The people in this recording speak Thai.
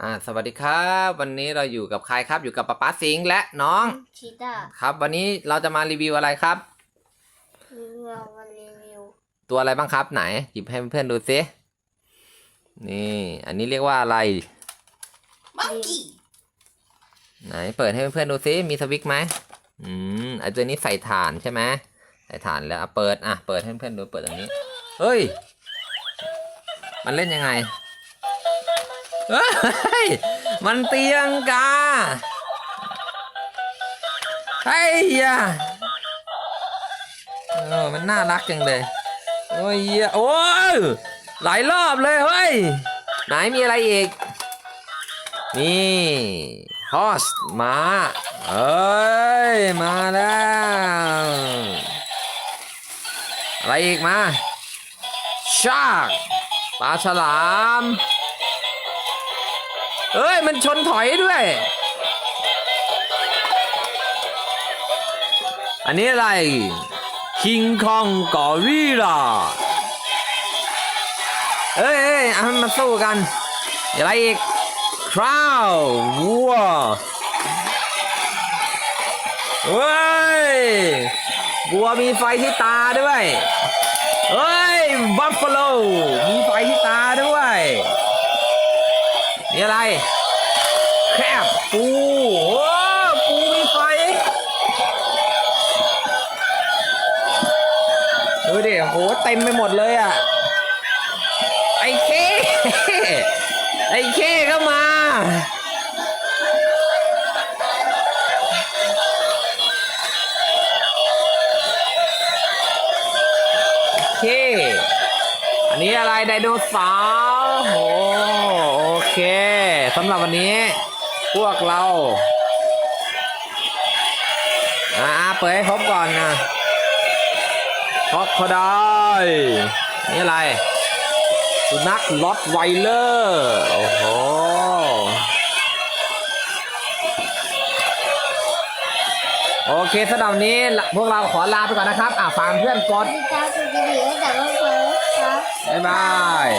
อ่าสวัสดีครับ วันนี้เราอยู่กับใครครับอยู่กับป๊าป๊าสิงห์และน้องชีต้าครับ วันนี้เราจะมารีวิวอะไรครับเรามารีวิวตัวอะไรบ้างครับไหนหยิบให้เพื่อนๆดูซินี่อันนี้เรียกว่าอะไร มังกี้ไหนเปิดให้เพื่อนๆดูซิมีสวิตช์ไหมอืมไอตัวนี้ใส่ถ่านใช่ไหมใส่ถ่านแล้วอะเปิดอะเปิดให้เพื่อนๆดูเปิดตรงนี้เฮ้ย มันเล่นยังไง เฮ้ย มันเตียงกาไอ้ยเออมันน่ารักจังเลย โอ้ยโอ้ยหลายรอบเลยเฮ้ย ไหนมีอะไรอีก นี่ฮอสมาเอ้ย มาแล้ว อะไรอีกมา ชากปลาฉลาม เอ้ย มันชนถอยด้วย อันนี้อะไร คิงคองกอริลลาเอ้ยเอ้ยเอามันมาสู้กัน อะไรอีก คราววัวเฮ้ยวัวมีไฟที่ตาด้วย เฮ้ย บัฟฟาโล มีไฟที่ตาด้วย นี่อะไร แคบปูโอ้ปูมีไฟดูดิโหเต็มไปหมดเลยอะ ไอ้เค ไอ้เคก็มาเค อันนี้อะไรไดโนเสาร์โอ้โอเคสำหรับวันนี้ พวกเรา อ่าเปิดให้ครบก่อนนะคอกคอได้นี่อะไร สุนัขล็อตไวเลอร์ โอ้โหโอเคสำหรับวันนี้ พวกเราขอลาไปก่อนนะครับ อะฝากเพื่อนกดชีต้าสุดดีให้แต่ว่าเร์สครับ บ๊ายบาย